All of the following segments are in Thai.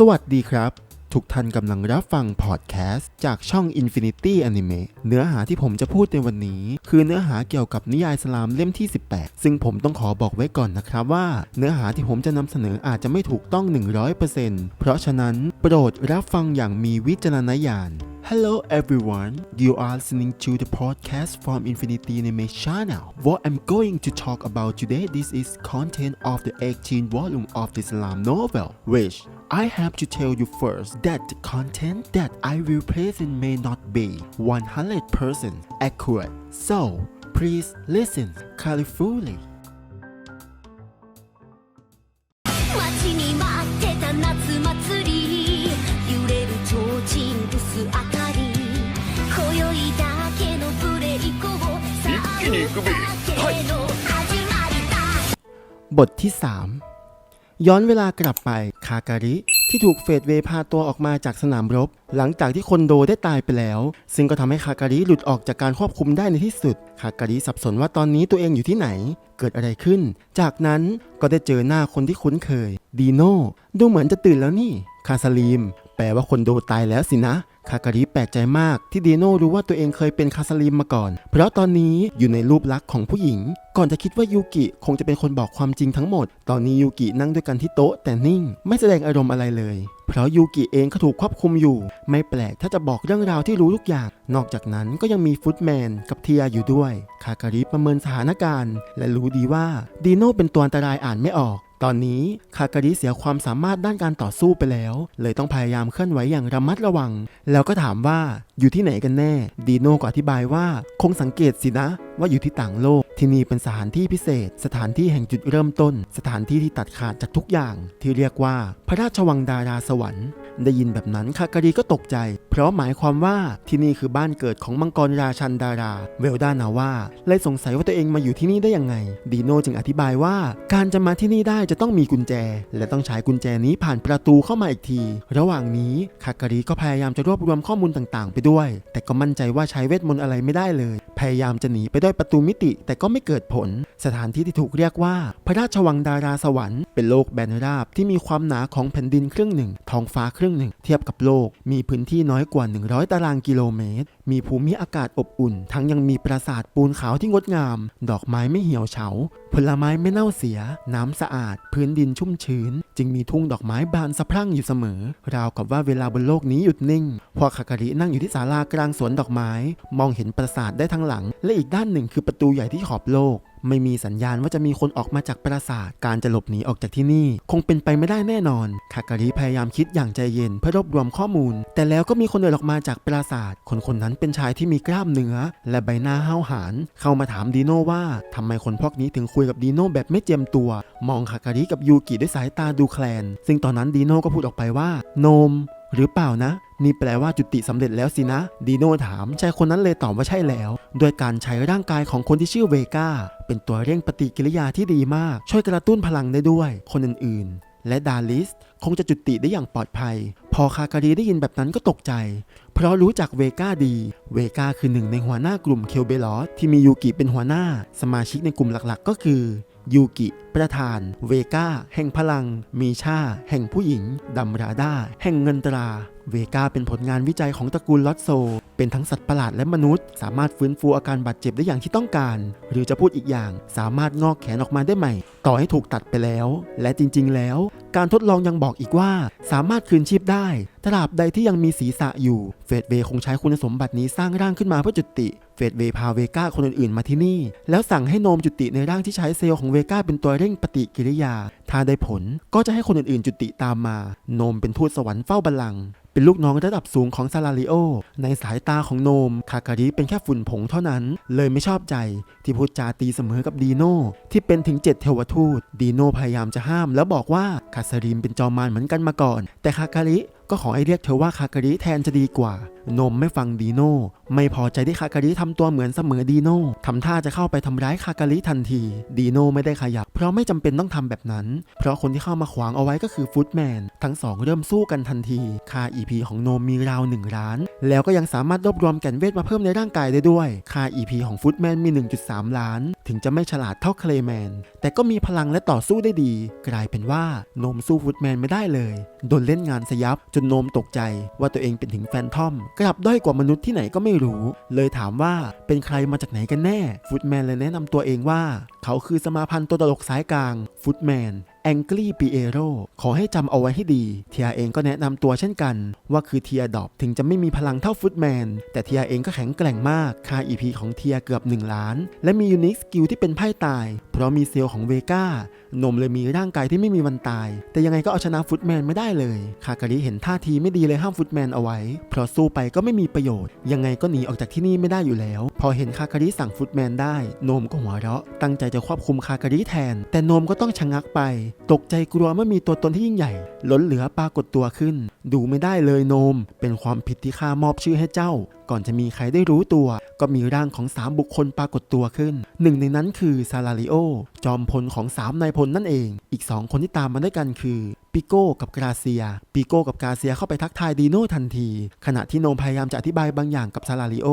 สวัสดีครับ ทุกท่านกำลังรับฟังพอดแคสต์จากช่อง Infinity Anime เนื้อหาที่ผมจะพูดในวันนี้ คือเนื้อหาเกี่ยวกับนิยายสลามเล่มที่ 18 ซึ่งผมต้องขอบอกไว้ก่อนนะครับว่า เนื้อหาที่ผมจะนำเสนออาจจะไม่ถูกต้อง 100%เพราะฉะนั้นโปรดรับฟังอย่างมีวิจารณญาณ Hello everyone, you are listening to the podcast from Infinity Anime Channel. What I'm going to talk about today, this is content of the 18th volume of the Islam novel, which I have to tell you first that the content that I will present may not be 100% accurate. So, please listen carefully. บทที่ 3 ย้อนเวลากลับไปคาการิ ที่ถูกเฟดเวพาตัวออกมาจากสนามรบ หลังจากที่คนโดได้ตายไปแล้ว ซึ่งก็ทำให้คาการิหลุดออกจากการควบคุมได้ในที่สุด คาการิสับสนว่าตอนนี้ตัวเองอยู่ที่ไหน เกิดอะไรขึ้น จากนั้นก็ได้เจอหน้าคนที่คุ้นเคย ดีโน่ดูเหมือนจะตื่นแล้วนี่ คาซาลีม แปลว่าคนโดตายแล้วสินะคาการิแปลกใจมากที่ดีโน่รู้ว่าตัวเองเคยเป็นคาซาลิมมาก่อน เพราะตอนนี้อยู่ในรูปลักษณ์ของผู้หญิง ก่อนจะคิดว่ายูกิคงจะเป็นคนบอกความจริงทั้งหมด ตอนนี้ยูกินั่งด้วยกันที่โต๊ะแต่นิ่ง ไม่แสดงอารมณ์อะไรเลย เพราะยูกิเองก็ถูกควบคุมอยู่ ไม่แปลกถ้าจะบอกเรื่องราวที่รู้ทุกอย่าง นอกจากนั้นก็ยังมีฟุตแมนกับเทียอยู่ด้วย คาการิประเมินสถานการณ์ และรู้ดีว่าดีโน่เป็นตัวอันตรายอ่านไม่ออก ตอนนี้คาการิเสียความสามารถด้านการต่อสู้ไปแล้ว เลยต้องพยายามเคลื่อนไหวอย่างระมัดระวัง แล้วก็ถามว่าอยู่ที่ไหนกันแน่ ดีโน่ก็อธิบายว่า คงสังเกตสินะ ว่าอยู่ที่ต่างโลก ที่นี่เป็นสถานที่พิเศษ สถานที่แห่งจุดเริ่มต้น สถานที่ที่ตัดขาดจากทุกอย่าง ที่เรียกว่าพระราชวังดาราสวรรค์ ได้ยินแบบนั้นคาการีก็ตกใจ เพราะหมายความว่าที่นี่คือบ้านเกิดของมังกรราชันดารา เวลดานาว่าเลยสงสัยว่าตัวเองมาอยู่ที่นี่ได้ยังไง ดีโนจึงอธิบายว่า การจะมาที่นี่ได้จะต้องมีกุญแจ และต้องใช้กุญแจนี้ผ่านประตูเข้ามาอีกที ระหว่างนี้คาการีก็พยายามจะรวบรวมข้อมูลต่างๆ ไปด้วย แต่ก็มั่นใจว่าใช้เวทมนต์อะไรไม่ได้เลย พยายามจะหนีไปด้วยประตูมิติ แต่ก็ไม่เกิดผล สถานที่ที่ถูกเรียกว่า พระราชวังดาราสวรรค์เป็นโลกแบนราบที่มีความหนาของแผ่นดินครึ่งหนึ่งท้องฟ้าครึ่งหนึ่ง เทียบกับโลกมีพื้นที่น้อยกว่า 100 ตารางกิโลเมตร มีภูมิอากาศอบอุ่น ทั้งยังมีปราสาทปูนขาวที่งดงาม ดอกไม้ไม่เหี่ยวเฉา ผลไม้ไม่เน่าเสีย น้ำสะอาด พื้นดินชุ่มชื้น จึงมีทุ่งดอกไม้บานสะพรั่งอยู่เสมอ ราวกับว่าเวลาบนโลกนี้หยุดนิ่ง พอคาการินั่งอยู่ที่ศาลากลางสวนดอกไม้ มองเห็นปราสาทได้ทั้งหลัง และอีกด้านหนึ่งคือประตูใหญ่ที่ขอบโลกไม่มีสัญญาณว่าจะมีคนออกมาจากปราสาท การจะหลบหนีออกจากที่นี่ คงเป็นไปไม่ได้แน่นอน คาการิพยายามคิดอย่างใจเย็นเพื่อรวบรวมข้อมูล แต่แล้วก็มีคนเดินออกมาจากปราสาท คนคนนั้นเป็นชายที่มีกล้ามเนื้อ และใบหน้าห้าวหาญ เข้ามาถามดีโน่ว่าทำไมคนพวกนี้ถึงคุยกับดีโน่แบบไม่เจียมตัว มองคาการิกับยูกิด้วยสายตาดูแคลน ซึ่งตอนนั้นดีโน่ก็พูดออกไปว่า โนม หรือเปล่านะ นี่แปลว่าจุติสำเร็จแล้วสินะ ดีโน่ถามชายคนนั้นเลยตอบว่าใช่แล้วด้วยการใช้ร่างกายของคนที่ชื่อเวกาเป็นตัวเร่งปฏิกิริยาที่ดีมาก ช่วยกระตุ้นพลังได้ด้วย คนอื่นๆ และดาลิส คงจะจุติได้อย่างปลอดภัย พอคาการีได้ยินแบบนั้นก็ตกใจ เพราะรู้จักเวก้าดี เวก้าคือหนึ่งในหัวหน้ากลุ่มเคลเบลอสที่มียูกิเป็นหัวหน้า สมาชิกในกลุ่มหลักๆ ก็คือ ยูกิ ประธาน เวกาแห่งพลัง มีชา แห่งผู้หญิง ดัมราดา แห่งเงินตรา เวกาเป็นผลงานวิจัยของตระกูลลอตโซ เป็นทั้งสัตว์ประหลาดและมนุษย์ สามารถฟื้นฟูอาการบาดเจ็บได้อย่างที่ต้องการ หรือจะพูดอีกอย่าง สามารถงอกแขนออกมาได้ใหม่ ต่อให้ถูกตัดไปแล้ว และจริง ๆ แล้ว การทดลองยังบอกอีกว่า สามารถคืนชีพได้ตราบใดที่ยังมีศีรษะอยู่ เฟดเวย์คงใช้คุณสมบัตินี้สร้างร่างขึ้นมาเพื่อจุติ เฟดเวพาเวก้าคนอื่นๆ มาที่นี่ แล้วสั่งให้โนมจุติในร่างที่ใช้เซลล์ของเวก้าเป็นตัวเร่งปฏิกิริยา ถ้าได้ผลก็จะให้คนอื่นๆ จุติตามมา โนมเป็นทูตสวรรค์เฝ้าบัลลังก์เป็นลูกน้องระดับสูงของซาลาริโอ ในสายตาของโนม คาการิเป็นแค่ฝุ่นผงเท่านั้น เลยไม่ชอบใจ ที่พูดจาตีเสมอกับดีโน่ที่เป็นถึงเจ็ดเทวทูต ดีโน่พยายามจะห้ามแล้วบอกว่าคาสริมเป็นจอมมารเหมือนกันมาก่อน แต่คาการิ ก็ขอให้เรียกเธอว่าคาการิแทนจะดีกว่า นมไม่ฟังดีโน่ไม่พอใจที่คาการิทำตัวเหมือนเสมอดีโน่ทำท่าจะเข้าไปทำร้ายคาการิทันที ดีโน่ไม่ได้ขยับ เพราะไม่จำเป็นต้องทำแบบนั้น เพราะคนที่เข้ามาขวางเอาไว้ก็คือฟุตแมนทั้งสองเริ่มสู้กันทันทีค่า EP ของโนมมีราวหนึ่งล้าน แล้วก็ยังสามารถรวบรวมแก่นเวทมาเพิ่มในร่างกายได้ด้วยค่า EP ของฟุตแมนมี 1.3 ล้าน ถึงจะไม่ฉลาดเท่าเคลแมน แต่ก็มีพลังและต่อสู้ได้ดี กลายเป็นว่าโนมสู้ฟุตแมนไม่ได้เลยโดนเล่นงานสยับจนโนมตกใจว่าตัวเองเป็นถึงแฟนทอม กลับด้อยกว่ามนุษย์ที่ไหนก็ไม่รู้ เลยถามว่าเป็นใครมาจากไหนกันแน่ ฟุตแมนเลยแนะนำตัวเองว่า เขาคือสมาพันธ์ตัวตลกสายกลาง ฟุตแมน แองกี้ปีเอโรขอให้จำเอาไว้ให้ดี เทียเองก็แนะนำตัวเช่นกัน ว่าคือเทียดอบถึงจะไม่มีพลังเท่าฟุตแมน แต่เทียเองก็แข็งแกร่งมาก ค่า EP ของเทียเกือบ 1 ล้าน และมียูนิคสกิลที่เป็นไพ่ตาย เพราะมีเซลล์ของเวก้านมเลยมีร่างกายที่ไม่มีวันตาย แต่ยังไงก็เอาชนะฟุตแมนไม่ได้เลยคาการิเห็นท่าทีไม่ดีเลยห้ามฟุตแมนเอาไว้ เพราะสู้ไปก็ไม่มีประโยชน์ ยังไงก็หนีออกจากที่นี่ไม่ได้อยู่แล้ว พอเห็นคาการิสั่งฟุตแมนได้ โนมก็หัวเราะ ตั้งใจจะควบคุมคาการิแทน แต่โนมก็ต้องชะงักไปตกใจกลัวเมื่อมีตัวตนที่ยิ่งใหญ่ล้นเหลือปรากฏตัวขึ้นดูไม่ได้เลยโนม เป็นความผิดที่ข้ามอบชื่อให้เจ้า ก่อนจะมีใครได้รู้ตัว ก็มีร่างของ3บุคคลปรากฏตัวขึ้น หนึ่งในนั้นคือซาลาริโอ จอมพลของ3นายพลนั่นเอง อีก2คนที่ตามมาด้วยกันคือปิโก้กับกราเซีย ปิโก้กับกราเซียเข้าไปทักทายดีโน่ทันที ขณะที่โนมพยายามจะอธิบายบางอย่างกับซาลาริโอ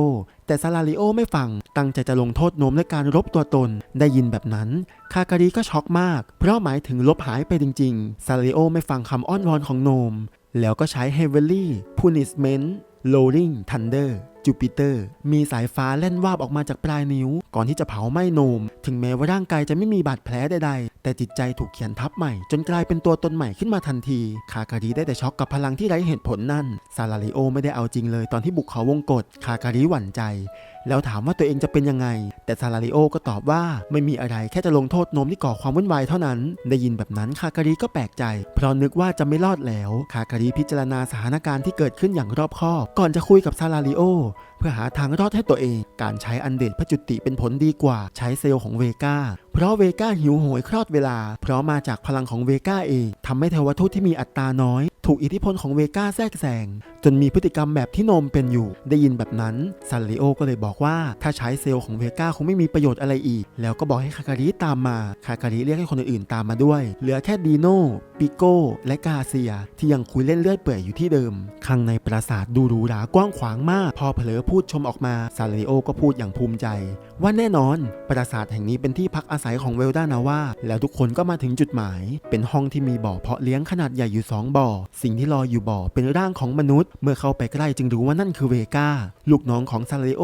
แต่ซาลาริโอไม่ฟัง ตั้งใจจะลงโทษโนมด้วยการรบตัวตน ได้ยินแบบนั้น คาการีก็ช็อกมาก เพราะหมายถึงลบหายไปจริงๆ ซาลาริโอไม่ฟังคำอ้อนวอนของโนม แล้วก็ใช้ Heavenly Punishment Rolling Thunder จูปิเตอร์มีสายฟ้าแล่นวาบออกมาจากปลายนิ้ว ก่อนที่จะเผาไหม้โนม ถึงแม้ว่าร่างกายจะไม่มีบาดแผลใดๆ แต่จิตใจถูกเขียนทับใหม่ จนกลายเป็นตัวตนใหม่ขึ้นมาทันที คาการีได้แต่ช็อกกับพลังที่ไร้เหตุผลนั่น ซาลาริโอไม่ได้เอาจริงเลยตอนที่บุกเขาวงกฏคาการีหวั่นใจ แล้วถามว่าตัวเองจะเป็นยังไง แต่ซาลาริโอก็ตอบว่าไม่มีอะไรแค่จะลงโทษโนมที่ก่อความวุ่นวายเท่านั้น ได้ยินแบบนั้นคาการีก็แปลกใจ เพราะนึกว่าจะไม่รอดแล้ว คาการีพิจารณาสถานการณ์ที่เกิดขึ้นอย่างรอบคอบ ก่อนจะคุยกับซาลาริโอ พื่อหาทางรอดให้ตัวเอง การใช้อันเดดพจุติเป็นผลดีกว่าใช้เซลล์ของเวกาเพราะเวกาหิวโหยคลอดเวลา เพราะมาจากพลังของเวกาเองทำให้เทวทูตที่มีอัตราน้อย ถูกอิทธิพลของเวกาแทรกแซงจนมีพฤติกรรมแบบที่โนมเป็นอยู่ ได้ยินแบบนั้นซันริโอก็เลยบอกว่าถ้าใช้เซลล์ของเวกาคงไม่มีประโยชน์อะไรอีก แล้วก็บอกให้คาการิตามมาคาการิเรียกให้คนอื่นๆตามมาด้วย เหลือแค่ดีโน่ปิโก้และกาเซีย ที่ยังคุยเล่นเลื่อยเปื่อยอยู่ที่เดิมข้างในปราสาทดูหรูหรากว้างขวางมาก พอเผลอพููดชมออกมาซาริโอก็พูดอย่างภูมิใจ ว่าแน่นอนปราสาทแห่งนี้เป็นที่พักอาศัยของเวลดานาว่าแล้วทุกคนก็มาถึงจุดหมาย เป็นห้องที่มีบ่อเพาะเลี้ยงขนาดใหญ่อยู่สองบ่อ สิ่งที่ลอยอยู่บ่อเป็นร่างของมนุษย์ เมื่อเข้าไปใกล้จึงรู้ว่านั่นคือเวกาลูกน้องของซาริโอ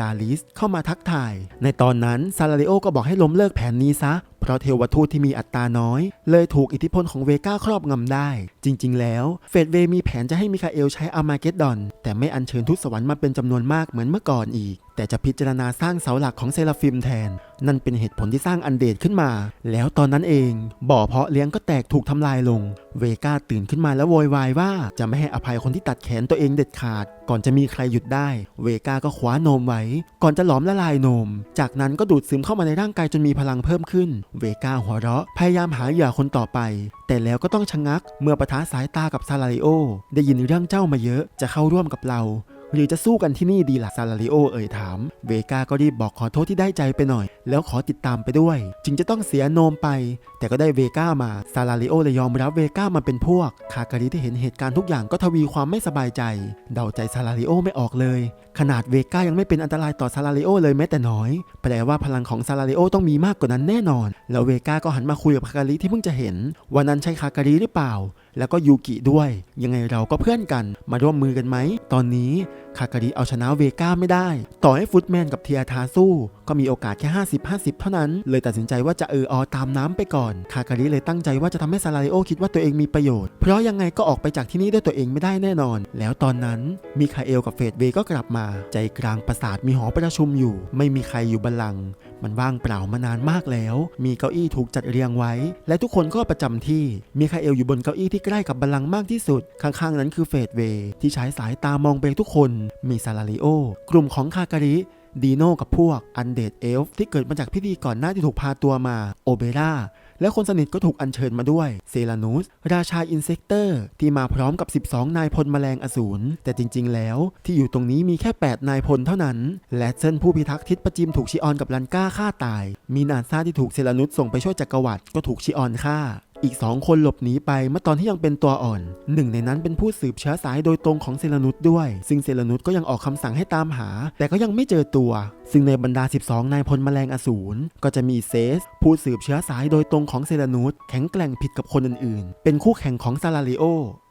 ดาลิสเข้ามาทักทาย ในตอนนั้นซาริโอก็บอกให้ล้มเลิกแผนนี้ซะเพราะเทวทูตที่มีอัตราน้อย เลยถูกอิทธิพลของเวก้าครอบงำได้ จริง ๆ แล้ว เฟดเวมีแผนจะให้มิคาเอลใช้อามาเกดดอน แต่ไม่อัญเชิญทูตสวรรค์มาเป็นจำนวนมากเหมือนเมื่อก่อนอีก แต่จะพิจารณาสร้างเสาหลักของเซราฟิมแทน นั่นเป็นเหตุผลที่สร้างอันเดดขึ้นมา แล้วตอนนั้นเอง บ่อเพาะเลี้ยงก็แตกถูกทำลายลง เวก้าตื่นขึ้นมาแล้วโวยวายว่าจะไม่ให้อภัยคนที่ตัดแขนตัวเองเด็ดขาด ก่อนจะมีใครหยุดได้ เวก้าก็คว้านมไว้ ก่อนจะหลอมละลายนม จากนั้นก็ดูดซึมเข้ามาในร่างกายจนมีพลังเพิ่มขึ้น เวก้าหัวเราะพยายามหาเหยื่อคนต่อไป แต่แล้วก็ต้องชะงัก เมื่อปะทะสายตากับซาลาริโอ ได้ยินเรื่องเจ้ามาเยอะจะเข้าร่วมกับเรา หรือจะสู้กันที่นี่ดีล่ะซาลาริโอเอ่ยถาม เวกาก็รีบบอกขอโทษที่ได้ใจไปหน่อย แล้วขอติดตามไปด้วย จึงจะต้องเสียโนมไป แต่ก็ได้เวก้ามาซาลาริโอเลยยอมรับเวก้ามาเป็นพวก คาการิที่เห็นเหตุการณ์ทุกอย่างก็ทวีความไม่สบายใจ เดาใจซาลาริโอไม่ออกเลย ขนาดเวก้ายังไม่เป็นอันตรายต่อซาลาริโอเลยแม้แต่น้อย แปลว่าพลังของซาลาริโอต้องมีมากกว่านั้นแน่นอน แล้วเวก้าก็หันมาคุยกับคาการิที่เพิ่งจะเห็นวันนั้นใช่คาการิหรือเปล่า แล้วก็ยูกิด้วย ยังไงเราก็เพื่อนกันมาร่วมมือกันไหม ตอนนี้คาการิเอาชนะเวก้าไม่ได้ ต่อให้ฟุตแมนกับเทียทาสู้ ก็มีโอกาสแค่ 50-50 เท่านั้น เลยตัดสินใจว่าจะเอออตามน้ำไปก่อนคาการิเลยตั้งใจว่าจะทำให้ซาลาริโอคิดว่าตัวเองมีประโยชน์ เพราะยังไงก็ออกไปจากที่นี่ด้วยตัวเองไม่ได้แน่นอน แล้วตอนนั้นมิคาเอลกับเฟดเวก็กลับมา ใจกลางปราสาทมีหอประชุมอยู่ ไม่มีใครอยู่บัลลังมันว่างเปล่ามานานมากแล้ว มีเก้าอี้ถูกจัดเรียงไว้ และทุกคนก็ประจำที่มีคาเอลอยู่บนเก้าอี้ที่ใกล้กับบัลลังก์มากที่สุด ข้างๆนั้นคือเฟดเวย์ที่ใช้สายตามองไปทุกคน มีซาลาริโอ กลุ่มของคาการิดีโน่กับพวกอันเดดเอลฟ์ที่เกิดมาจากพิธีก่อนหน้าที่ถูกพาตัวมาโอเบร่าและคนสนิทก็ถูกอัญเชิญมาด้วย เซรานุสราชาอินเซกเตอร์ ที่มาพร้อมกับ 12 นายพลแมลงอสูร แต่จริงๆ แล้วที่อยู่ตรงนี้มีแค่ 8 นายพลเท่านั้น และเซนผู้พิทักษ์ทิศประจิมถูกชิออนกับลันก้าฆ่าตาย มีนาซาที่ถูกเซรานุสส่งไปช่วยจักรวรรดิก็ถูกชิออนฆ่า อีกสองคนหลบหนีไปเมื่อตอนที่ยังเป็นตัวอ่อน หนึ่งในนั้นเป็นผู้สืบเชื้อสายโดยตรงของเซรานุสด้วย ซึ่งเซรานุสก็ยังออกคำสั่งให้ตามหา แต่ก็ยังไม่เจอตัว ซึ่งในบรรดา 12 นายพลแมลงอสูรก็จะมีเซส ผู้สืบเชื้อสายโดยตรงของเซรานุสแข็งแกร่งผิดกับคนอื่นๆ เป็นคู่แข่งของซาลาริโอ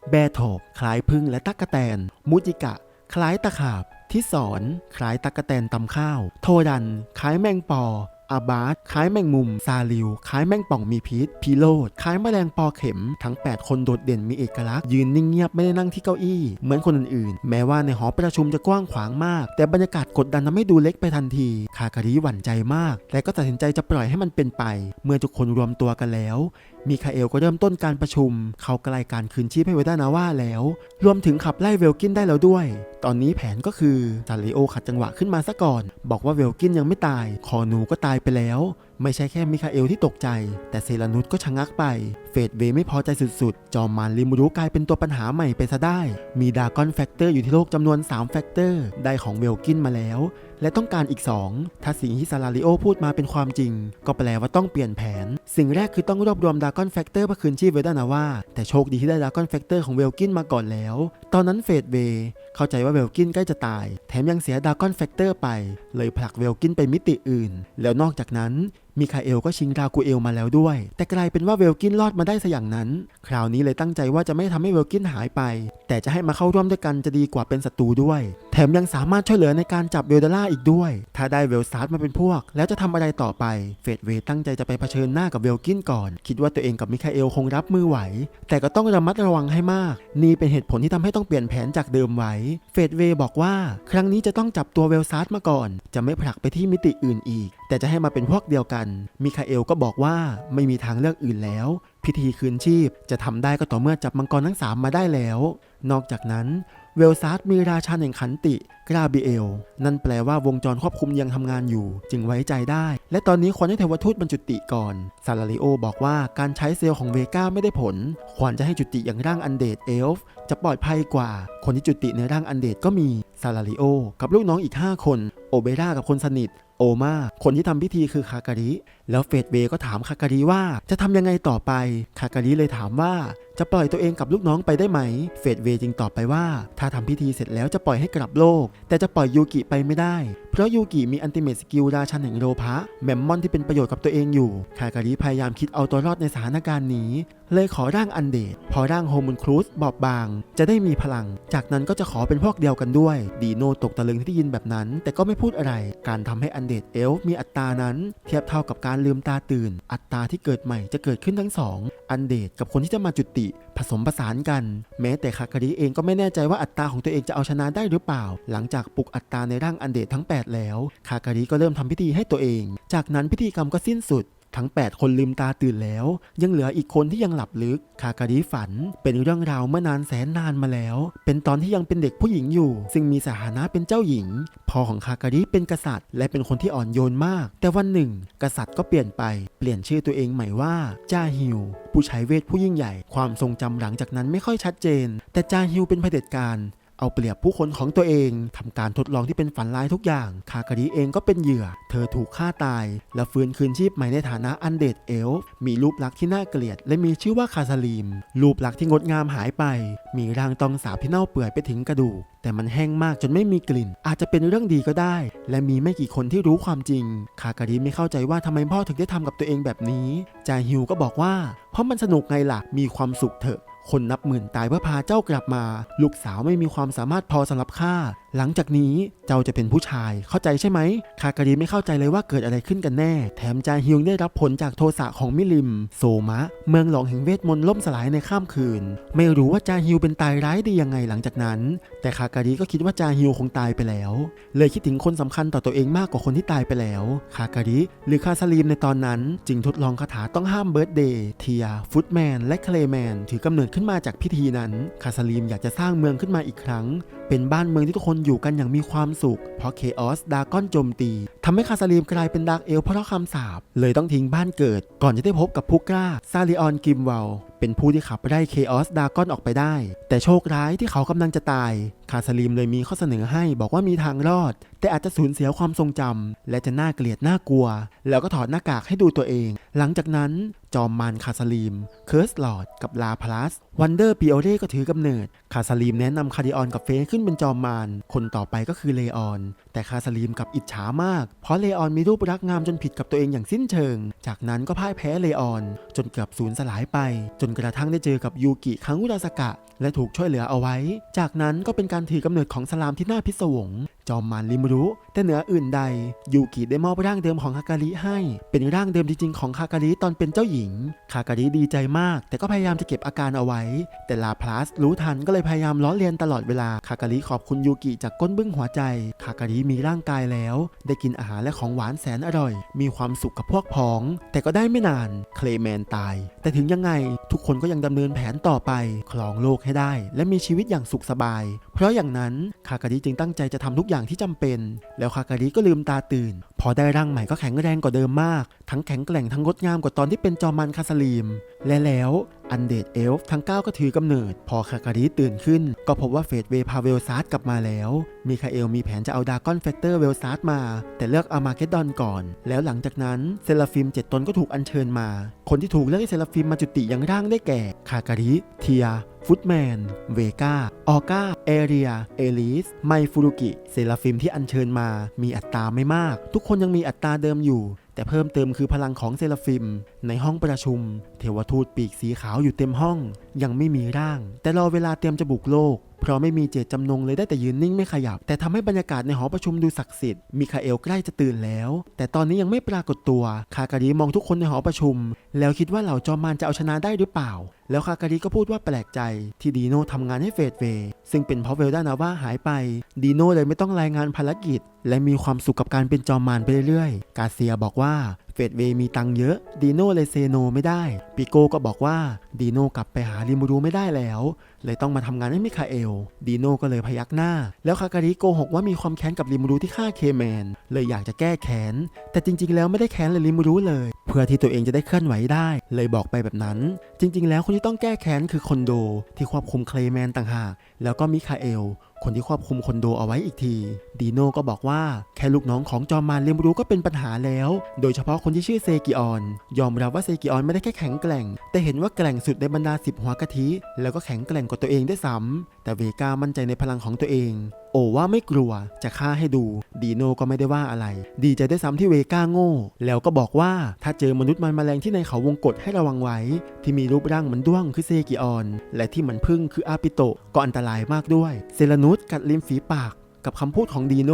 แบโทบคล้ายพึ่งและตั๊กแตน มูจิกะ คล้ายตะขาบที่สอนคล้ายตั๊กแตนตำข้าว โทดัน คล้ายแมงปอ อาบาสคล้ายแมงมุม ซาลิว คล้ายแมงป่องมีพิษ พีโลดคล้ายแมลงปอเข็ม ทั้ง 8 คนโดดเด่นมีเอกลักษณ์ ยืนนิ่งเงียบไม่ได้นั่งที่เก้าอี้ เหมือนคนอื่นๆ แม้ว่าในหอประชุมจะกว้างขวางมาก แต่บรรยากาศกดดันทำให้ดูเล็กไปทันที คาการิหวั่นใจมาก แต่ก็ตัดสินใจจะปล่อยให้มันเป็นไป เมื่อทุกคนรวมตัวกันแล้ว มิคาเอลก็เริ่มต้นการประชุม เขาใกล้การคืนชีพให้เวดานาว่าแล้ว รวมถึงขับไล่เวลกินได้แล้วด้วย ตอนนี้แผนก็คือซาริโอขัดจังหวะขึ้นมาซะก่อน บอกว่าเวลกินยังไม่ตาย คอนูก็ตายไปแล้ว ไม่ใช่แค่มิคาเอลที่ตกใจ แต่เซรานุสก็ชะงักไปเฟดเวย์ไม่พอใจสุดๆ จอมมารลิมูรุกลายเป็นตัวปัญหาใหม่ไปซะได้ มีดากอนแฟกเตอร์อยู่ที่โลกจำนวน 3 แฟกเตอร์ ได้ของเวลกินมาแล้ว และต้องการอีก 2 ถ้าสิ่งที่ซาลาริโอพูดมาเป็นความจริง ก็แปลว่าต้องเปลี่ยนแผน สิ่งแรกคือต้องรวบรวมดากอนแฟกเตอร์เพื่อคืนชีพเวดานาว่า แต่โชคดีที่ได้ดากอนแฟกเตอร์ของเวลกินมาก่อนแล้ว ตอนนั้นเฟดเวย์เข้าใจว่าเวลกินใกล้จะตาย แถมยังเสียดากอนแฟกเตอร์ไป เลยผลักเวลกินไปมิติอื่น แล้วนอกจากนั้น มิคาเอลก็ชิงรากูเอลมาแล้วด้วย แต่กลายเป็นว่าเวลกินรอดมามาได้ซะอย่างนั้น คราวนี้เลยตั้งใจว่าจะไม่ทำให้เวลกินหายไป แต่จะให้มาเข้าร่วมด้วยกันจะดีกว่าเป็นศัตรูด้วย แถมยังสามารถช่วยเหลือในการจับเวลเดล่าอีกด้วย ถ้าได้เวลซาร์มาเป็นพวก แล้วจะทำอะไรต่อไป เฟดเวตั้งใจจะไปเผชิญหน้ากับเวลกินก่อน คิดว่าตัวเองกับมิคาเอลคงรับมือไหว แต่ก็ต้องระมัดระวังให้มาก นี่เป็นเหตุผลที่ทำให้ต้องเปลี่ยนแผนจากเดิมไว้ เฟดเวบอกว่า ครั้งนี้จะต้องจับตัวเวลซาร์มาก่อน จะไม่ผลักไปที่มิติอื่นอีก แต่จะให้มาเป็นพวกเดียวกัน มิคาเอลก็บอกว่าไม่มีทางเลือกอื่นแล้ว พิธีคืนชีพจะทำได้ก็ต่อเมื่อจับมังกรทั้งสามมาได้แล้ว นอกจากนั้นเวลซาร์ดมีราชาแห่งขันติกราบิเอล นั่นแปลว่าวงจรควบคุมยังทำงานอยู่ จึงไว้ใจได้ และตอนนี้ควรให้เทวทูตบรรจุติก่อนซาลาริโอบอกว่าการใช้เซลล์ของเวก้าไม่ได้ผล ควรจะให้จุติอย่างร่างอันเดดเอลฟ์จะปลอดภัยกว่า คนที่จุติในร่างอันเดดก็มีซาลาริโอกับลูกน้องอีก 5 คน โอเบร่ากับคนสนิท โอมาคนที่ทำพิธีคือคาการิ แล้วเฟดเวย์ก็ถามคาการิว่าจะทำยังไงต่อไป คาการิเลยถามว่าจะปล่อยตัวเองกับลูกน้องไปได้ไหม เฟดเวย์จึงตอบไปว่า ถ้าทำพิธีเสร็จแล้วจะปล่อยให้กลับโลก แต่จะปล่อยยูกิไปไม่ได้ เพราะยูกิมีอันติเมตสกิลราชันแห่งโลภะแมมมอนที่เป็นประโยชน์กับตัวเองอยู่ คาการิพยายามคิดเอาตัวรอดในสถานการณ์นี้ เลยขอร่างอันเดดพอร่างโฮมุนครูสบอบบาง จะได้มีพลัง จากนั้นก็จะขอเป็นพวกเดียวกันด้วย ดีโนตกตะลึงที่ได้ยินแบบนั้น แต่ก็ไม่พูดอะไร การทำให้อันเดดเอลฟ์มีอัตรานั้น เทียบเท่ากับการลืมตาตื่น อัตตาที่เกิดใหม่จะเกิดขึ้นทั้งสองอันเดดกับคนที่จะมาจุติ ผสมผสานกัน แม้แต่คาคาริเองก็ไม่แน่ใจว่าอัตตาของตัวเองจะเอาชนะได้หรือเปล่า หลังจากปลุกอัตตาในร่างอันเดดทั้ง 8 แล้ว คาคาริก็เริ่มทำพิธีให้ตัวเอง จากนั้นพิธีกรรมก็สิ้นสุด ทั้ง 8 คนลืมตาตื่นแล้ว ยังเหลืออีกคนที่ยังหลับลึก คาการิฝัน เป็นเรื่องราวเมื่อนานแสนนานมาแล้ว เป็นตอนที่ยังเป็นเด็กผู้หญิงอยู่ ซึ่งมีสถานะเป็นเจ้าหญิง พ่อของคาการิเป็นกษัตริย์ และเป็นคนที่อ่อนโยนมาก แต่วันหนึ่ง กษัตริย์ก็เปลี่ยนไป เปลี่ยนชื่อตัวเองใหม่ว่าจาฮิว ผู้ใช้เวทผู้ยิ่งใหญ่ ความทรงจำหลังจากนั้นไม่ค่อยชัดเจน แต่จาฮิวเป็นเผด็จการ เอาเปรียบผู้คนของตัวเองทำการทดลองที่เป็นฝันร้ายทุกอย่าง คาการิเองก็เป็นเหยื่อ เธอถูกฆ่าตาย และฟื้นคืนชีพใหม่ในฐานะอันเดดเอลมีรูปลักษณ์ที่น่าเกลียด และมีชื่อว่าคาซาลีม รูปลักษณ์ที่งดงามหายไป มีร่างตองสาวที่เน่าเปื่อยไปถึงกระดูกแต่มันแห้งมากจนไม่มีกลิ่น อาจจะเป็นเรื่องดีก็ได้ และมีไม่กี่คนที่รู้ความจริง คาการิไม่เข้าใจว่าทำไมพ่อถึงได้ทำกับตัวเองแบบนี้ จาฮิวก็บอกว่า เพราะมันสนุกไงล่ะ มีความสุขเถอะ คนนับหมื่นตายเพื่อพาเจ้ากลับมา ลูกสาวไม่มีความสามารถพอสำหรับข้า หลังจากนี้เจ้าจะเป็นผู้ชายเข้าใจใช่ไหมคาการีไม่เข้าใจเลยว่าเกิดอะไรขึ้นกันแน่ แถมจาฮิวได้รับผลจากโทสะของมิลิม โซมะ เมืองหลองแห่งเวทมนต์ล่มสลายในข้ามคืน ไม่รู้ว่าจาฮิวเป็นตายร้ายดียังไงหลังจากนั้น แต่คาการีก็คิดว่าจาฮิวคงตายไปแล้ว เลยคิดถึงคนสำคัญต่อตัวเองมากกว่าคนที่ตายไปแล้วคาการิหรือคาซาลีมในตอนนั้น จึงทดลองคาถาต้องห้ามเบิร์ดเดย์เทียฟุตแมนและเคลแมนถือกำเนิดขึ้นมาจากพิธีนั้นคาซาลีมอยากจะสร้างเมืองขึ้นมาอีกครั้ง เป็นบ้านเมืองที่ทุกคนอยู่กันอย่างมีความสุข เพราะเคออสดากอนโจมตีทำให้คาซาลีมกลายเป็นดาร์กเอลเพราะคำสาปเลยต้องทิ้งบ้านเกิด ก่อนจะได้พบกับผู้กล้าซาลิออนกิมวล เป็นผู้ที่ขับไล่เคออสดากอนออกไปได้ แต่โชคร้ายที่เขากำลังจะตาย คาซาลีมเลยมีข้อเสนอให้บอกว่ามีทางรอด แต่อาจจะสูญเสียความทรงจำและจะน่าเกลียดน่ากลัว แล้วก็ถอดหน้ากากให้ดูตัวเอง หลังจากนั้นจอมมารคาซาลีม เคิร์สลอด กับลาพลัส วันเดอร์ปิโอเร่ก็ถือกำเนิด คาซาลีมแนะนำคาริออนกับเฟสขึ้นเป็นจอมมาร คนต่อไปก็คือเลออนแต่คาสลีมกับอิจฉามาก เพราะเลออนมีรูปรักงามจนผิดกับตัวเองอย่างสิ้นเชิง จากนั้นก็พ่ายแพ้เลออน จนเกือบสูญสลายไป จนกระทั่งได้เจอกับยูกิคังอุราสกะ และถูกช่วยเหลือเอาไว้ จากนั้นก็เป็นการถือกำเนิดของสลามที่น่าพิศวง จอมมารลิมรุแต่เหนืออื่นใด ยูกิได้มอบร่างเดิมของคาการิให้ เป็นร่างเดิมจริงๆของคาการิตอนเป็นเจ้าหญิงคาการิดีใจมาก แต่ก็พยายามจะเก็บอาการเอาไว้ แต่ลาพลัสรู้ทันก็เลยพยายามล้อเลียนตลอดเวลาคาการิขอบคุณยูกิจากก้นบึ้งหัวใจคาการิมีร่างกายแล้ว ได้กินอาหารและของหวานแสนอร่อย มีความสุขกับพวกพ้อง แต่ก็ได้ไม่นานเคลแมนตาย แต่ถึงยังไงทุกคนก็ยังดำเนินแผนต่อไปครองโลกให้ได้ และมีชีวิตอย่างสุขสบาย เพราะอย่างนั้นคาการิจึงตั้งใจจะทำทุกอย่างที่จำเป็น แล้วคาการิก็ลืมตาตื่น พอได้ร่างใหม่ก็แข็งแรงกว่าเดิมมาก ทั้งแข็งแกร่งทั้งงดงามกว่าตอนที่เป็นจอมันคาสลีม และแล้วอันเดดเอลฟ์ทั้ง 9 ก็ถือกำเนิด พอคาการิตื่นขึ้น ก็พบว่าเฟดเวพาเวลซาร์ดกลับมาแล้วมิคาเอลมีแผนจะเอาดากอนเฟกเตอร์เวลซาร์ดมา แต่เลือกอามาเกดดอนก่อน แล้วหลังจากนั้นเซราฟิมเจ็ดตนก็ถูกอัญเชิญมา คนที่ถูกเลือกให้เซราฟิมมาจุติยังร่างได้แก่คาการิเทีย ฟุตแมน เวกาออก้า เอเรีย เอลิส ไมฟูรุกิ เซราฟิมที่อัญเชิญมา มีอัตราไม่มาก ทุกคนยังมีอัตราเดิมอยู่ แต่เพิ่มเติมคือพลังของเซราฟิม ในห้องประชุม เทวทูตปีกสีขาวอยู่เต็มห้อง ยังไม่มีร่าง แต่รอเวลาเตรียมจะบุกโลก เพราะไม่มีเจตจำนงเลยได้แต่ยืนนิ่งไม่ขยับ แต่ทำให้บรรยากาศในหอประชุมดูศักดิ์สิทธิ์ มิคาเอลใกล้จะตื่นแล้ว แต่ตอนนี้ยังไม่ปรากฏตัว คาการีมองทุกคนในหอประชุม แล้วคิดว่าเหล่าจอมมารจะเอาชนะได้หรือเปล่า แล้วคาการีก็พูดว่าแปลกใจที่ดีโน่ทำงานให้เฟดเวซึ่งเป็นเพราะเวลดานาว่าหายไป ดีโน่เลยไม่ต้องรายงานภารกิจ และมีความสุขกับการเป็นจอมมารไปเรื่อยๆ กาเซียบอกว่าเฟดเวมีตังค์เยอะ ดีโน่เลยเซโนไม่ได้ ปิโก้ก็บอกว่าดีโน่กลับไปหาริมูรูไม่ได้แล้ว เลยต้องมาทำงานให้มิคาเอล ดีโน่ก็เลยพยักหน้า แล้วคาการิโกหกว่ามีความแค้นกับริมูรูที่ฆ่าเคแมน เลยอยากจะแก้แค้น แต่จริง ๆ แล้วไม่ได้แค้นเลยริมูรูเลย เพื่อที่ตัวเองจะได้เคลื่อนไหวได้ เลยบอกไปแบบนั้น จริง ๆ แล้วคนที่ต้องแก้แค้นคือคอนโดที่ควบคุมเคลแมนต่างหาก แล้วก็มิคาเอล คนที่ควบคุมคอนโดเอาไว้อีกที ดีโน่ก็บอกว่าแค่ลูกน้องของจอมมารเรียนรู้ก็เป็นปัญหาแล้ว โดยเฉพาะคนที่ชื่อเซกิออน ยอมรับว่าเซกิออนไม่ได้แค่แข็งแกร่ง แต่เห็นว่าแกร่งสุดในบรรดาสิบหัวกะทิ แล้วก็แข็งแกร่งกว่าตัวเองได้ซ้ำแต่เวก้ามั่นใจในพลังของตัวเอง โอว่าไม่กลัวจะฆ่าให้ดู ดีโนก็ไม่ได้ว่าอะไร ดีใจได้ซ้ำที่เวก้าโง่ แล้วก็บอกว่าถ้าเจอมนุษย์มันแมลงที่ในเขาวงกฏให้ระวังไว้ ที่มีรูปร่างเหมือนด้วงคือเซกิออน และที่เหมือนพึ่งคืออาปิโตก็อันตรายมากด้วย เซลานุสกัดริมฝีปากกับคำพูดของดีโน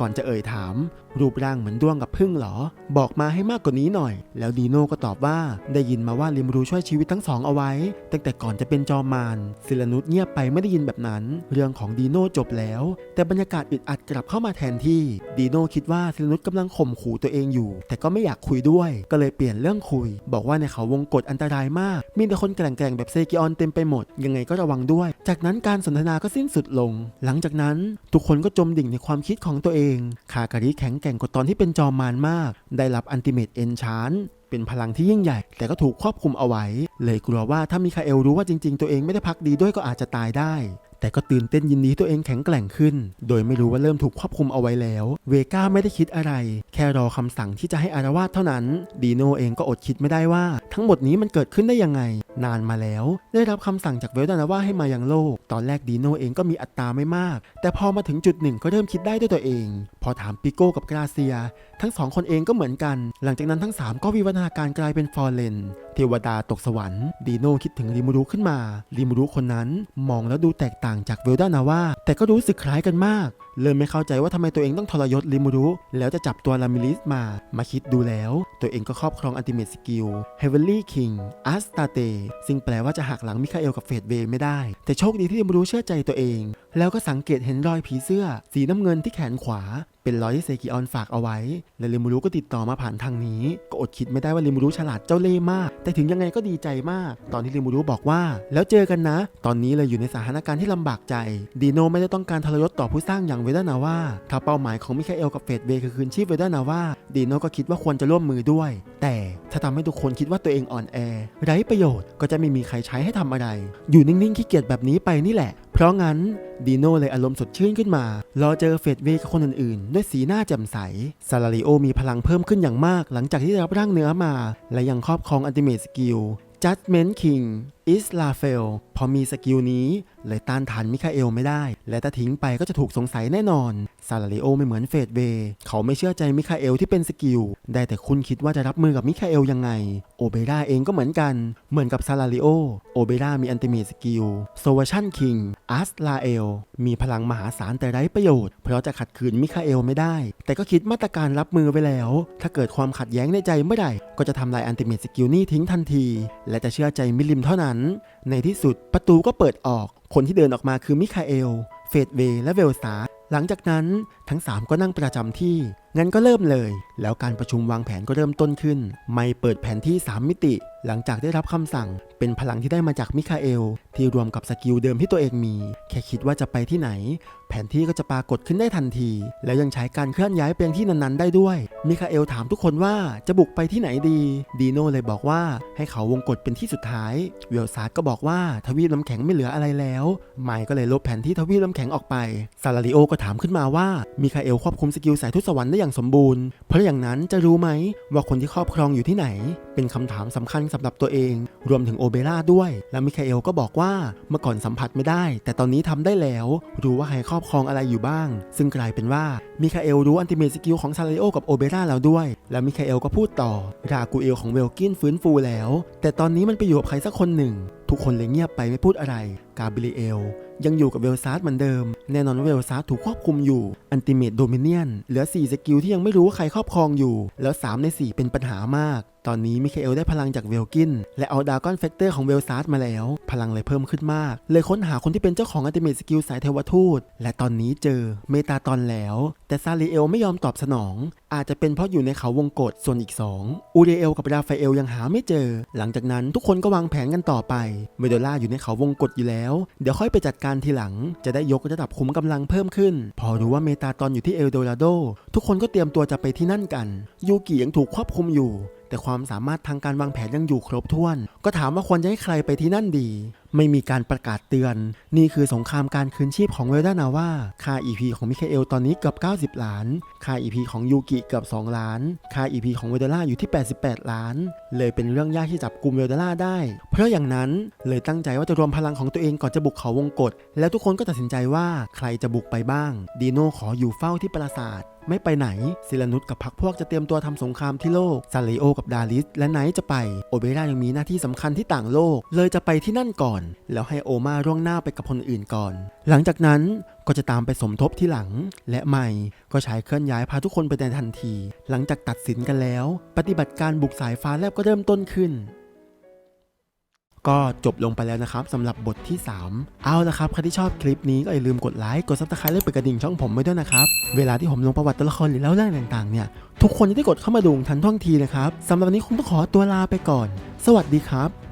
ก่อนจะเอ่ยถาม รูปร่างเหมือนด้วงกับพึ่งหรอ บอกมาให้มากกว่านี้หน่อย แล้วดีโน่ก็ตอบว่าได้ยินมาว่าลิมรูช่วยชีวิตทั้งสองเอาไว้ ตั้งแต่ก่อนจะเป็นจอมมารซิลานุสเงียบไปไม่ได้ยินแบบนั้น เรื่องของดีโน่จบแล้ว แต่บรรยากาศอึดอัดกลับเข้ามาแทนที่ ดีโน่คิดว่าซิลานุสกำลังข่มขู่ตัวเองอยู่ แต่ก็ไม่อยากคุยด้วย ก็เลยเปลี่ยนเรื่องคุย บอกว่าในเขาวงกฏอันตรายมาก มีแต่คนแกร่งๆแบบเซกิออนเต็มไปหมด ยังไงก็ระวังด้วย จากนั้นการสนทนาก็สิ้นสุดลง หลังจากนั้นทุกคนก็จมดิ่งในความคิดของตัวเองคาการิแข็งแกร่งกว่าตอนที่เป็นจอมมารมาก ได้รับอันติเมตเอนชานเป็นพลังที่ยิ่งใหญ่ แต่ก็ถูกควบคุมเอาไว้ เลยกลัวว่าถ้ามิคาเอลรู้ว่าจริงๆ ตัวเองไม่ได้พักดีด้วยก็อาจจะตายได้แต่ก็ตื่นเต้นยินดีตัวเองแข็งแกร่งขึ้น โดยไม่รู้ว่าเริ่มถูกควบคุมเอาไว้แล้ว เวก้าไม่ได้คิดอะไร แค่รอคำสั่งที่จะให้อารวาสเท่านั้น ดีโนเองก็อดคิดไม่ได้ว่า ทั้งหมดนี้มันเกิดขึ้นได้ยังไง นานมาแล้ว ได้รับคำสั่งจากเวลดานาว่าให้มายังโลก ตอนแรกดีโนเองก็มีอัตราไม่มาก แต่พอมาถึงจุดหนึ่งก็เริ่มคิดได้ด้วยตัวเอง พอถามปิโก้กับกราเซีย ทั้งสองคนเองก็เหมือนกัน หลังจากนั้นทั้งสามก็วิวัฒนาการกลายเป็นฟอร์เรนเทวดาตกสวรรค์ดีโนคิดถึงริมูรุขึ้นมาริมูรุคนนั้นมองแล้วดูแตกต่างจากเวลดานาว่าแต่ก็รู้สึกคล้ายกันมาก เริ่มไม่เข้าใจว่าทำไมตัวเองต้องทรยศลิมูรุ แล้วจะจับตัวลามิลิสมา มาคิดดูแล้ว ตัวเองก็ครอบครองอันติเมตสกิลเฮเวลลี่คิงอัสตาเตซึ่งแปลว่าจะหักหลังมิคาเอลกับเฟดเวไม่ได้ แต่โชคดีที่ลิมูรุเชื่อใจตัวเอง แล้วก็สังเกตเห็นรอยผีเสื้อ สีน้ำเงินที่แขนขวา เป็นรอยที่เซกิออนฝากเอาไว้ และลิมูรุก็ติดต่อมาผ่านทางนี้ ก็อดคิดไม่ได้ว่าลิมูรุฉลาดเจ้าเล่ห์มาก แต่ถึงยังไงก็ดีใจมาก ตอนที่ลิมูรุบอกว่า แล้วเจอกันนะ ตอนนี้เลยอยู่ในสถานการณ์ที่ลำบากใจ ดีโนไม่ได้ต้องการทรยศต่อผู้สร้างอย่างเวเดอร์นาว่าถ้าเป้าหมายของมิคาเอลกับเฟดเวย์คือคืนชีพเวเดอร์นาว่าดีโนก็คิดว่าควรจะร่วมมือด้วย แต่ถ้าทำให้ทุกคนคิดว่าตัวเองอ่อนแอไร้ประโยชน์ก็จะไม่มีใครใช้ให้ทำอะไร อยู่นิ่งๆขี้เกียจแบบนี้ไปนี่แหละ เพราะงั้นดีโน่เลยอารมณ์สดชื่นขึ้นมา รอเจอเฟดเวกับคนอื่นๆ ด้วยสีหน้าแจ่มใส ซาลาริโอมีพลังเพิ่มขึ้นอย่างมาก หลังจากที่ได้รับร่างเนื้อมา และยังครอบครองอันติเมทสกิลจัดเมนต์คิง อิสลาเฟล พอมีสกิลนี้เลยต้านทานมิคาเอลไม่ได้ และถ้าทิ้งไปก็จะถูกสงสัยแน่นอน ซาลาริโอไม่เหมือนเฟดเวเขาไม่เชื่อใจมิคาเอลที่เป็นสกิล ได้แต่คุณคิดว่าจะรับมือกับมิคาเอลยังไง โอเบราเองก็เหมือนกัน เหมือนกับซาลาริโอ โอเบรามีอันติเม e สกิล โซวชันคิงอัสลาเอล มีพลังมหาศาลแต่ไร้ประโยชน์ เพราะจะขัดขืนมิคาเอลไม่ได้ แต่ก็คิดมาตรการรับมือไว้แล้ว ถ้าเกิดความขัดแย้งในใจเมื่อไหร่ก็จะทำลายอันติเม e สกิลนี้ทิ้งทันที และจะเชื่อใจมิลิมเท่านั้นในที่สุดประตูก็เปิดออก คนที่เดินออกมาคือมิคาเอล เฟดเวและเวลซาหลังจากนั้นทั้ง 3 ก็นั่งประจำที่ งั้นก็เริ่มเลย แล้วการประชุมวางแผนก็เริ่มต้นขึ้น ไม่เปิดแผนที่ 3 มิติ หลังจากได้รับคำสั่ง เป็นพลังที่ได้มาจากมิคาเอล ที่รวมกับสกิลเดิมที่ตัวเองมี แค่คิดว่าจะไปที่ไหน แผนที่ก็จะปรากฏขึ้นได้ทันที แล้วยังใช้การเคลื่อนย้ายไปยังที่นั้นๆ ได้ด้วย มิคาเอลถามทุกคนว่าจะบุกไปที่ไหนดี ดีโน่เลยบอกว่าให้เขาวงกฏเป็นที่สุดท้าย เวลซาร์ดก็บอกว่าทวีปน้ำแข็งไม่เหลืออะไรแล้ว ไมค์ก็เลยลบแผนที่ทวีปน้ำแข็งออกไป ซาลาริโอก็ถามขึ้นมาว่ามิคาเอลควบคุมสกิลสายทุตสวรรค์ได้อย่างสมบูรณ์ เพราะอย่างนั้นจะรู้ไหมว่าคนที่ครอบครองอยู่ที่ไหน เป็นคำถามสำคัญสำหรับตัวเอง รวมถึงโอเบร่าด้วย และมิคาเอลก็บอกว่าเมื่อก่อนสัมผัสไม่ได้ แต่ตอนนี้ทำได้แล้ว รู้ว่าใครครอบครองอะไรอยู่บ้าง ซึ่งกลายเป็นว่ามิคาเอลรู้อันติเมทสกิลของซาลาริโอกับโอเบร่าแล้วด้วย และมิคาเอลก็พูดต่อ รากูเอลของเวลกินฟื้นฟูแล้ว แต่ตอนนี้มันไปอยู่กับใครสักคนหนึ่ง ทุกคนเลยเงียบไปไม่พูดอะไร กาเบรีเอล ยังอยู่กับเวลซาร์ดเหมือนเดิม แน่นอนว่าเวลซาร์ดถูกควบคุมอยู่อันติเมตโดมิเนียนเหลือ 4 สกิลที่ยังไม่รู้ว่าใครครอบครองอยู่ แล้ว 3 ใน 4 เป็นปัญหามาก ตอนนี้มิคเอลได้พลังจากเวลกิน และเอาดากอนเฟกเตอร์ของเวลซาร์ดมาแล้ว พลังเลยเพิ่มขึ้นมาก เลยค้นหาคนที่เป็นเจ้าของอัติเมตสกิลสายเทวทูต และตอนนี้เจอเมตาตอนแล้ว แต่ซาริเอลไม่ยอมตอบสนอง อาจจะเป็นเพราะอยู่ในเขาวงกฏส่วนอีก 2 อูเดเอลกับราฟาเอลยังหาไม่เจอ หลังจากนั้นทุกคนก็วางแผนกันต่อไปเมโดล่าอยู่ในเขาวงกฏอยู่แล้ว เดี๋ยวค่อยไปจัดการทีหลัง จะได้ยกระดับขุมกำลังเพิ่มขึ้น พอรู้ว่าเมตาตอนอยู่ที่เอลโดราโดทุกคนก็เตรียมตัวจะไปที่นั่นกันยูกิยังถูกควบคุมอยู่ แต่ความสามารถทางการวางแผนยังอยู่ครบถ้วน ก็ถามว่าควรจะให้ใครไปที่นั่นดีไม่มีการประกาศเตือน นี่คือสงครามการคืนชีพของเวลดานาว่าค่า EP ของมิคาเอลตอนนี้เกือบ 90 ล้าน ค่า EP ของยูกิเกือบ 2 ล้าน ค่า EP ของเวลดาล่าอยู่ที่ 88 ล้าน เลยเป็นเรื่องยากที่จับกลุ่มเวลดาล่าได้ เพราะอย่างนั้นเลยตั้งใจว่าจะรวมพลังของตัวเองก่อนจะบุกเขาวงกฏแล้วทุกคนก็ตัดสินใจว่าใครจะบุกไปบ้าง ดีโน่ขออยู่เฝ้าที่ปราสาทไม่ไปไหนซิลานุสกับพักพวกจะเตรียมตัวทำสงครามที่โลกซาเลโอกับดาริสและไนท์จะไป โอเบร่ายังมีหน้าที่สำคัญที่ต่างโลก เลยจะไปที่นั่นก่อนแล้วให้โอมาร่วงหน้าไปกับคนอื่นก่อน หลังจากนั้นก็จะตามไปสมทบที่หลัง และใหม่ก็ใช้เคลื่อนย้ายพาทุกคนไปในทันที หลังจากตัดสินกันแล้ว ปฏิบัติการบุกสายฟ้าแลบก็เริ่มต้นขึ้นก็จบลงไปแล้วนะครับสำหรับบทที่ 3 เอาละครับใครที่ชอบคลิปนี้ก็อย่าลืมกดไลค์กดซับสไครต์และเปิดกระดิ่งช่องผมไว้ด้วยนะครับ เวลาที่ผมลงประวัติตัวละครหรือเล่าเรื่องต่างๆเนี่ยทุกคนจะได้กดเข้ามาดูทันท่วงทีนะครับสำหรับวันนี้คงต้องขอตัวลาไปก่อน สวัสดีครับ